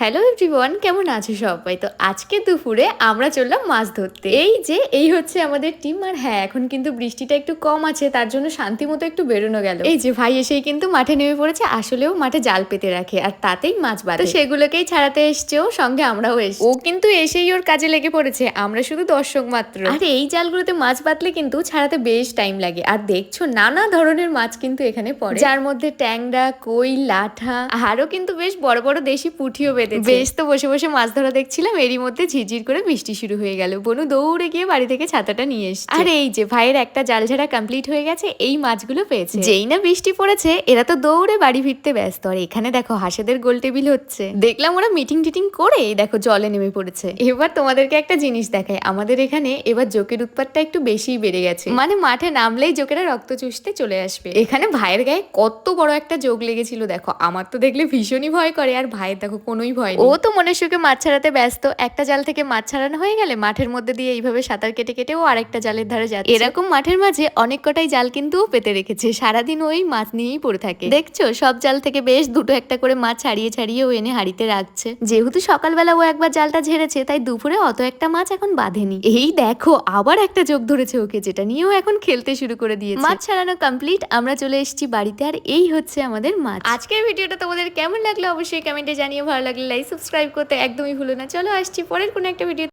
Hello everyone কেমন আছো সবাই? তো আজকে দুপুরে আমরা চললাম মাছ ধরতে। এই যে, এই হচ্ছে আমাদের টিম আর হ্যাঁ এখন কিন্তু বৃষ্টিটা একটু কম আছে, তার জন্য শান্তি মতো একটু বেরোনো গেল। এই যে, ভাই এসেই কিন্তু মাঠে নেমে পড়েছে, আসলেও মাঠে জাল পেতে রাখে, আর তাতেই মাছ বাঁধে। সেগুলোকেই ছাড়াতে এসছে ও, সঙ্গে আমরাও এসছি। ও কিন্তু এসেই ওর কাজে লেগে পড়েছে, আমরা শুধু দর্শক মাত্র। আর এই জালগুলোতে মাছ বাঁধলে কিন্তু ছাড়াতে বেশ টাইম লাগে, আর দেখছ নানা ধরনের মাছ কিন্তু এখানে পড়ে। যার মধ্যে ট্যাংরা, কই, লাঠা, আরও কিন্তু বেশ বড় বড় দেশি পুঁঠিও বেঁধেছে বেশ তো বসে বসে মাছ ধরা দেখছিলাম এরই মধ্যে ঝিরঝির করে বৃষ্টি শুরু হয়ে গেল। বনু দৌড়ে গিয়ে বাড়ি থেকে ছাতাটা নিয়ে এসছে। আর এই যে ভাইয়ের একটা জাল ঝাড়া কমপ্লিট হয়ে গেছে এই মাছগুলো পেয়েছে। যেই না বৃষ্টি পড়েছে এরা তো দৌড়ে বাড়ি ফিরতে ব্যস্ত। আর এখানে দেখো হাঁসেদের গোল টেবিল হচ্ছে। দেখলাম ওরা মিটিং টিটিং করে দেখো জলে নেমে পড়েছে। এবার তোমাদেরকে একটা জিনিস দেখায় আমাদের এখানে এবার জোকের উৎপাতটা একটু বেশিই বেড়ে গেছে। মানে মাঠে নামলেই জোকেরা রক্ত চুষতে চলে আসবে। এখানে ভাইয়ের গায়ে কত বড় একটা যোগ লেগেছিল দেখো। আমার তো দেখলে ভীষণই ভয় করে। আর ভাইয়ের দেখো কোনোই ভয় ও তো মনের সুখে মাছ ছাড়াতে ব্যস্ত। একটা জাল থেকে মাছ ছাড়ানো হয়ে গেলে মাঠের মধ্যে দিয়ে এইভাবে সাঁতার কেটে কেটে ও আরেকটা জালের ধারে যাচ্ছে। এরকম মাঠের মাঝে অনেক কটাই জাল কিন্তু পেতে রেখেছে। সারাদিন ওই মাছ নিয়েই পড়ে থাকে। দেখছ? সব জাল থেকে বেশ দুটো একটা করে মাছ ছাড়িয়ে ছাড়িয়ে ও এনে হাড়িতে রাখছে। যেহেতু সকালবেলা ও একবার জালটা ঝেড়েছে তাই দুপুরে অত একটা মাছ এখন বাঁধেনি। এই দেখো আবার একটা যোগ ধরেছে ওকে যেটা নিয়েও এখন খেলতে শুরু করে দিয়েছে। মাছ ছাড়ানো কমপ্লিট আমরা চলে এসেছি বাড়িতে। আর এই হচ্ছে আমাদের মাছ। আজকের ভিডিওটা তোমাদের কেমন লাগল অবশ্যই কমেন্টে জানিয়ে ভালো লাগলে লাইক সাবস্ক্রাইব করতে একদমই ভুলো না। চলো আসছি পরের কোনো একটা ভিডিও